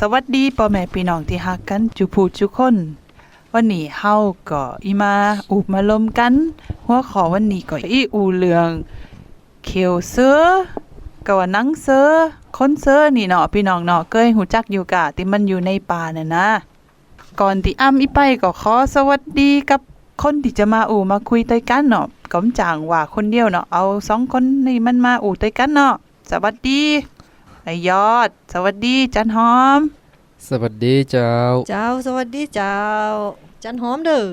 สวัสดีพ่อแม่พี่น้องที่ฮักกันจุผู้จุคน วันนี้เฮาก็อีมาอุบมาลมกัน หัวขอวันนี้ก็อีอูเรื่องเขียวเสือก็ว่านังเสือคนเสือนี่เนาะพี่น้องเนาะเคยหูจักอยู่กะที่มันอยู่ในป่าน่ะนะ ก่อนที่อ้ำอีไปก็ขอสวัสดีกับคนที่จะมาอู่มาคุยด้ยกันเนาะก็มจางว่าคนเดียวเนาะเอาสองคนนี่มันมาอู่ด้ยกันเนาะสวัสดี ไอยอด สวัสดีจันหอม สวัสดีเจ้า เจ้าสวัสดีเจ้า จันหอมเด้อ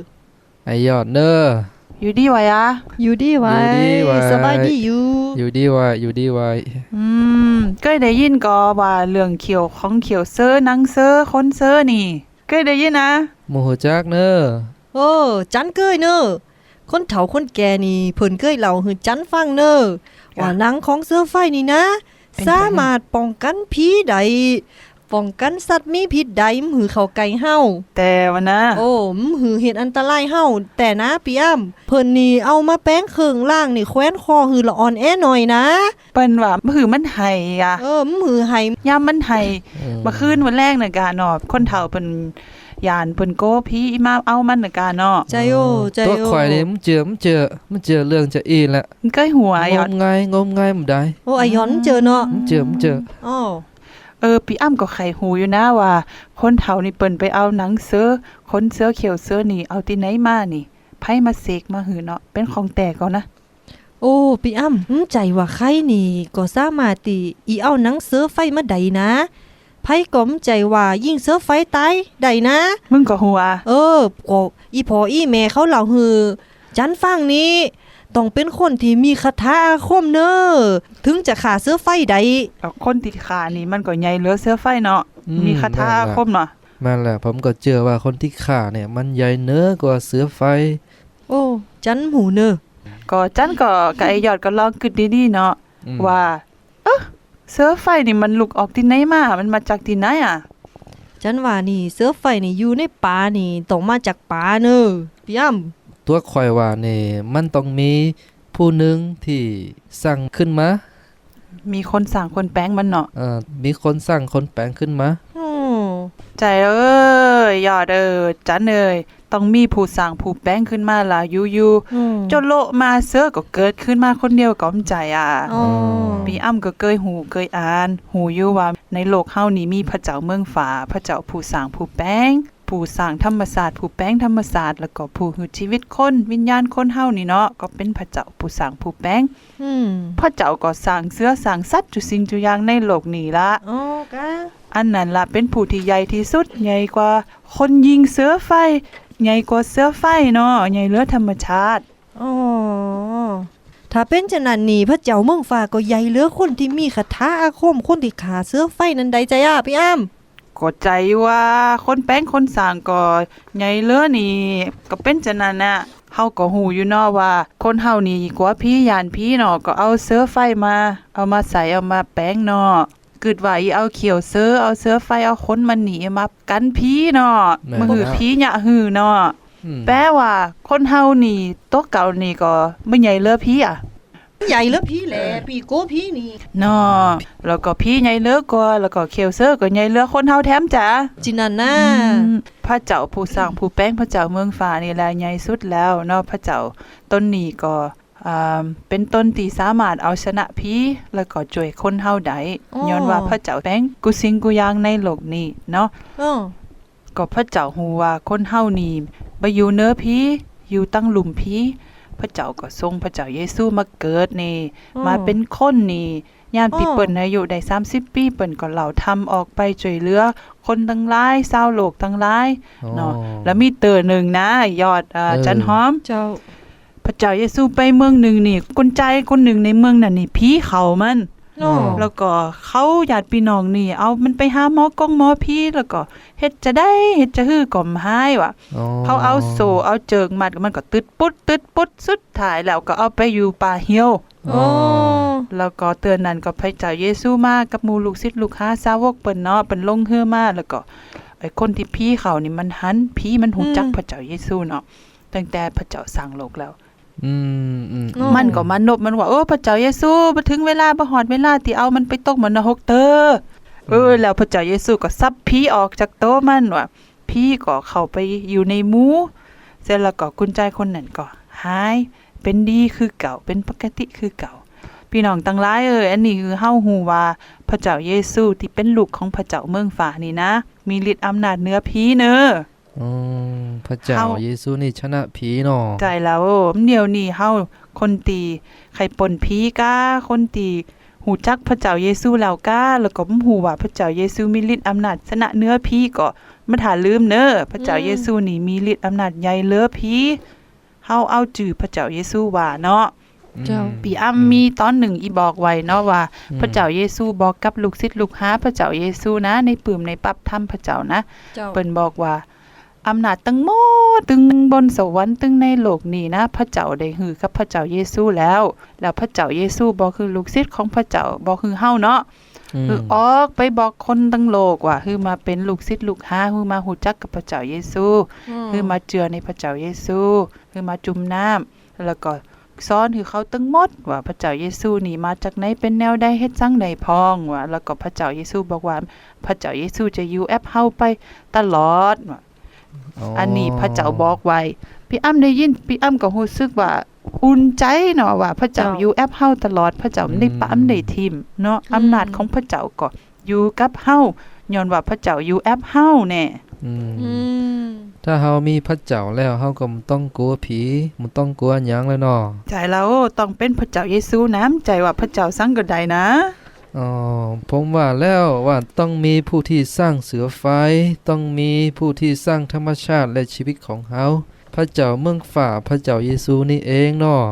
ไอยอดเนออยู่ดีวะยะอยู่ดีไว้อยู่ดีไว้ สบายดีอยู่อยู่ดีไว้อยู่ดีไว้อืมก็ได้ยินก็ว่าเรื่องเขียวของเขียวเซอร์หนังเซอร์คนเซอร์นี่ก็ได้ยินนะ โมโหจักเนอโอ้จันเกยเนอะคนเฒ่าคนแก่นี่เพิ่นเคยเล่าให้จันฟังเนอะว่าหนังของเสือไฟนี่นะ สามารถป้องกันผีใดป้องกันสัตว์มีพิษใดมหือเข้าไก่เฮาแต่วันนะ โอ้มหือเห็นอันตรายเฮาแต่นะพี่อ้ำเพิ่นนี่เอามาแป้งเครื่องล่างนี่แขวนคอหือละอ่อนแอหน่อยนะเปิ้นว่ามือมันไห้อะเออมหือให้ยามมันไห้อืมเมื่อคืนวันแรกน่ะกะเนาะคนเฒ่าเพิ่น ยานเพิ่นโกพี่อีมาเอามันน่ะกะเนาะใจโอใจตัวโอข่อยนี่มันเจอมันเจอมันเจอเรื่องจะอีแหละมันก็หัวงยอดมงายงมงายมันได้โอ้อายอนเจอเนาะมันเจอมันเจออ๋อเออพี่อ้ำก็ไขหูอยู่นะว่า คนเฒ่านี่เปิ้นไปเอาหนังเสือคนเสือเขียวเสือนี่เอาที่ไหนมานี่ไผมาเสกมาหือเนาะเป็นของแตกก่อนนะโอ้พี่อ้ำอืมใจว่าใครนี่ก็สามารถติอีเอาหนังเสือไฟมาได้นะ ไผก็มใจว่ายิ่งเสือไฟตายได้นะ มึงก็หัว เออก็อีพ่ออีแม่เขาเล่าฮือ จันฟังนี้ต้องเป็นคนที่มีคาถาอาคมเนอะถึงจะขาเสือไฟได้แล้วคนติดขานี่มันก็ใหญ่เหลือเสือไฟเนาะอืมีคาถาอาคมเนาะมาแหละผมก็เจอว่าคนที่ขาเนี่ย มันใหญ่เนื้อกว่าเสือไฟ โอ้จันหูเนอะก็จันก็กับไอยอดก็ลองคิดดีๆเนาะอืมว่า เอ๊ะเสือไฟนี่มันลุกออกที่ไหนมา มันมาจากที่ไหนอะจันว่านี่เสือไฟนี่อยู่ในป่านี่ต้องมาจากป่าเนอะพี่อ้ำตัวข่อยว่านี่มันต้องมีผู้หนึ่งที่สั่งขึ้นมา มีคนสั่งคนแป้งมันเนาะ เอ่อมีคนสั่งคนแปลงขึ้นมาอืม ใจเอ้ยยอดเอ้ยจันเอ้ยต้องมีผู้สั่งผู้แป้งขึ้นมาล่ะอยู่อืมๆจนโลกมาเสือก็เกิดขึ้นมาคนเดียวก็มใจอะอ๋อพี่อ้ำก็เคยหูเคยอ่าน หูอยู่ว่าในโลกเฮานี้มีพระเจ้าเมืองฟ้าพระเจ้าผู้สร้างผู้แป้งผู้สร้างธรรมศาสตร์ผู้แป้งธรรมศาสตร์แล้วก็ผู้หือชีวิตคนวิญญาณคนเฮานี่เนาะก็เป็นพระเจ้าผู้สร้างผู้แป้งอืมพระเจ้าก็สร้างเสือสร้างสัตว์จุสิ่งจุอย่างในโลกนี้ละอ๋อกะ อันนั้นล่ะเป็นผู้ที่ใหญ่ที่สุด ใหญ่กว่าคนยิงเสือไฟ ใหญ่กว่าเสือไฟเนาะใหญ่เหลือธรรมชาติอ๋อถ้าเป็นฉะนั้นนี่พระเจ้าเมืองฟ้าก็ใหญ่เหลือคนที่มีคาถาอาคมคนที่ขาเสือไฟนั้นใดใจอะพี่อ้ำก็ใจว่าคนแป้งคนสร้างก็ใหญ่เหลือนี่ก็เป็นจังนั้นน่ะเฮาก็ฮู้อยู่เนาะว่า คนเฮานี่กว่าพี่ยานพี่เนาะก็เอาเสือไฟมา เอามาใส่เอามาแป้งเนาะ กึดว่าอีเอาเขียวเสือเอาเสือไฟเอาคนมันหนีมากันพี่เนาะแม่นมือหือแล้ว พี่หยะหือเนาะ อืมแปลว่าคนเฮานี่ตัวเก่านี่ก็ไม่ใหญ่เหลือพี่อะใหญ่เหลือพี่แหละพี่โกพี่นี่เนาะแล้วก็พี่ใหญ่เหลือกว่าแล้วก็เขียวเสือก็ใหญ่เหลือคนเฮาแถมจ้ะจินันนะอืมพระเจ้าผู้สร้างผู้แป้งพระเจ้าเมืองฟ้านี่แหละใหญ่สุดแล้วเนาะพระเจ้าต้นนี้ก็อ่า เป็นต้นที่สามารถเอาชนะผีแล้วก็ช่วยคนเฮาได้ย้อนว่าพระเจ้าแป้งกุสิ่งกุอย่างในโลกนี้เนาะอ๋อก็พระเจ้าฮู้ว่าคนเฮานี่บ่อยู่เนื้อผีอยู่ตั้งหลุมผีพระเจ้าก็ทรงพระเจ้าเยซูมาเกิดนี่ มาเป็นคนนี่ยามที่เปิ้นอายุได้30 ปีเปิ้นก็เหล่าทำออกไปช่วยเหลือ คนทั้งหลายชาวโลกทั้งหลายอ๋อเนาะแล้วมีเตอหนึ่งนะ ยอดอ่าเออจันหอมเจ้าพ ระเจ้าเยซูไปเมืองหนึ่งนี่คนใจคนหนึ่งในเมืองนั่นนี่ผีเขามันเนาะแล้วก็เขาญาติพี่น้องนี่ เอามันไปหาหมอกงหมอผีแล้วก็เฮ็ดจะได้เฮ็ดจะฮื้อก็มหายว่ะอ๋อเขาเอาโซ่เอาเจิงมัดมันก็ตึดปุ๊ดตึดปุ๊ดสุดท้ายแล้วก็เอาไปอยู่ป่าเหี่ยวอ๋อแล้วก็เตือนนั้นก็พระเจ้าเยซูมากับหมู่ลูกศิษย์ลูกหาสาวกเปิ้นเนาะเปิ้นลงเฮือมาแล้วก็ไอ้คนที่พี่เขานี่มันหันพี่มันหูจักพระเจ้าเยซูเนาะตั้งแต่พระเจ้าสร้างโลกแล้ว อืมอืมอ๋อมันก็มานบมันว่าโอ้พระเจ้าเยซูบ่ถึงเวลาบ่ฮอดเวลาที่เอามันไปตกเหมือนนรกเตอเออแล้วพระเจ้าเยซูก็ซับผีออกจากโต๊ะมันว่าผีก็เข้าไปอยู่ในหมูเสร็จแล้วก็กุญแจคนนั้นก็หายเป็นดีคือเก่าเป็นปกติคือเก่า พี่น้องตั้งหลายเอ้ยอันนี้คือเฮาฮู้ว่าพระเจ้าเยซูที่เป็นลูกของพระเจ้าเมืองฟ้านี่นะ มีฤทธิ์อำนาจเหนือผีเนอะ อืมพระเจ้าเฮา เยซูนี่ชนะผีเนาะใจแล้วเดี๋ยวนี้เฮาคนตีใครปนผีกาคนตีหูจักพระเจ้าเยซูแล้วกาแล้วก็บ่ฮู้ว่าพระเจ้าเยซูมีฤทธิ์อำนาจชนะเหนื้อผีก็บ่ถ้าลืมเด้อพระเจ้าเยซูนี่มีฤทธิ์อำนาจใหญ่เหลือผีเฮาเอาจื่อพระเจ้าเยซูว่าเนาะ อืม เจ้า ปีอ้ำมีตอนหนึ่งอีบอกไว้เนาะว่า อืม พระเจ้าเยซูบอกกับลูกศิษย์ลูกหาพระเจ้าเยซูนะ ในปืมในปับธรรมพระเจ้านะ เจ้า เปิ้นบอกว่า อำนาจตั้งหมดตึงบนสวรรค์ตึงในโลกนี้นะ พระเจ้าได้ฮือกับพระเจ้าเยซูแล้ว แล้วพระเจ้าเยซูบ่คือลูกศิษย์ของพระเจ้าบ่คือเฮาเนาะอืมคือออกไปบอกคนทั้งโลกว่าคือมาเป็นลูกศิษย์ลูกหาคือมาฮู้จักกับพระเจ้าเยซู คือมาเจือในพระเจ้าเยซูคือมาจุ่มน้ำแล้วก็สอนคือเขาตั้งหมดว่าพระเจ้าเยซูนี่มาจากไหนเป็นแนวใดเฮ็ดจังใดพองว่าแล้วก็พระเจ้าเยซูบอกว่า พระเจ้าเยซูจะอยู่แอปเฮาไปตลอดว่า อันนี้พระเจ้าบอกไว้ พี่อ้ำได้ยิน พี่อ้ำก็รู้สึกว่าอุ่นใจเนาะว่าพระเจ้าเจ้าอยู่แอปเฮาตลอดพระเจ้าไม่ได้ปะอำได้ทิมเนาะอำนาจของพระเจ้าก็อยู่กับเฮาย้อนว่าพระเจ้าอยู่แอปเฮาแน่อืมอืมถ้าเฮามีพระเจ้าแล้วเฮาก็บ่ต้องกลัวผีบ่ต้องกลัวหยังแล้วเนาะใจเราต้องเป็นพระเจ้าเยซูน้ำใจว่าพระเจ้าสั่งก็ได้นะ อ๋อผมว่าแล้วว่าต้องมีผู้ที่สร้างเสือไฟ ต้องมีผู้ที่สร้างธรรมชาติและชีวิตของเฮาพระเจ้าเมืองฝ่าพระเจ้าเยซูนี่เองเนาะ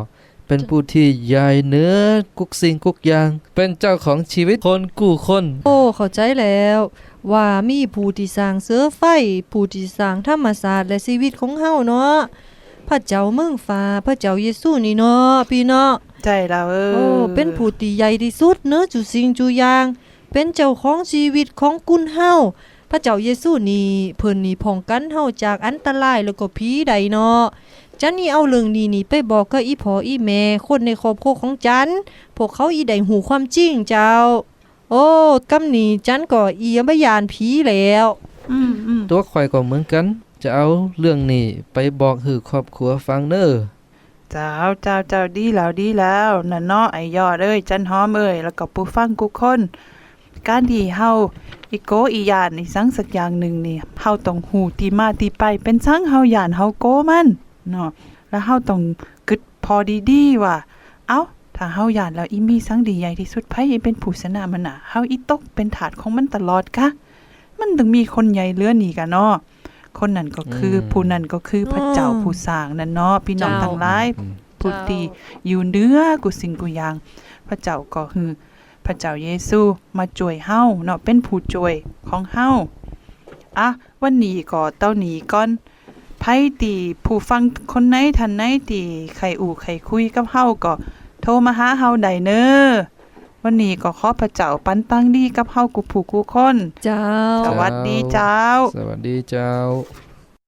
เป็นผู้ที่ใหญ่เนื้อกุกสิ่งกุกอย่าง เป็นเจ้าของชีวิตคนกู้คน โอ้เข้าใจแล้ว ว่ามีผู้ที่สร้างเสือไฟ ผู้ที่สร้างธรรมศาสตร์และชีวิตของเฮาเนาะพระเจ้าเมืองฟ้าพระเจ้าเยซูนี่เนาะพี่เนาะ ใจเราเออโอ้เป็นผู้ที่ใหญ่ที่สุดเนอะจุสิ่งจุอย่าง เป็นเจ้าของชีวิตของกุนเฮาพระเจ้าเยซูนี่เพิ่นนี่ป้องกันเฮาจากอันตรายแล้วก็ผีใดเนาะจันนี่เอาเรื่องนี้นี่ไปบอกกับอีพ่ออีแม่คนในครอบครัวของจัน พวกเขาอีได้หูความจริงเจ้า โอ้กำนี้จันก็อียบยานผีแล้วอืมอืมตัวข่อยก็เหมือนกัน จะเอาเรื่องนี้ไปบอกหือครอบครัวฟังเด้อ เจ้าเจ้าเจ้าดีแล้วดีแล้วนั่นเนาะไอยอดเอ้ยจันหอมเอ้ยแล้วก็ผู้ฟังกุกคน การที่เฮาอีโกอียานอีสังสักอย่างหนึ่งนี่เฮาต้องหูที่มาที่ไปเป็นสังเฮาหย่านเฮาโกมันเนาะแล้วเฮาต้องกึดพอดีๆว่าเอ้าถ้าเฮาหย่านแล้วอีมีสังดีใหญ่ที่สุดไผเป็นผู้ชนะมันน่ะเฮาอีตกเป็นถาดของมันตลอดกะมันต้องมีคนใหญ่เลือหนีกันเนาะ คนนั้นก็คืออมผู้นั้นก็คือพระเจ้าอืมผู้สร้างนั่นเนาะพี่น้องเจ้าทั้งหลายอืมผู้ที่อยู่เหนือกุสิ่งกุอย่าง พระเจ้าก็คือพระเจ้าเยซูมาช่วยเฮาเนาะเป็นผู้ช่วยของเฮาอะวันนี้ก็เต้านี้ก่อนไผตีผู้ฟังคนไหนทันไหนตีใครอู่ใครคุยกับเฮาก็โทรมาหาเฮาได้เน้อ วันนี้ก็ขอพระเจ้าปันตังดีกับเฮากูผู้กูคน เจ้า สวัสดีเจ้า สวัสดีเจ้า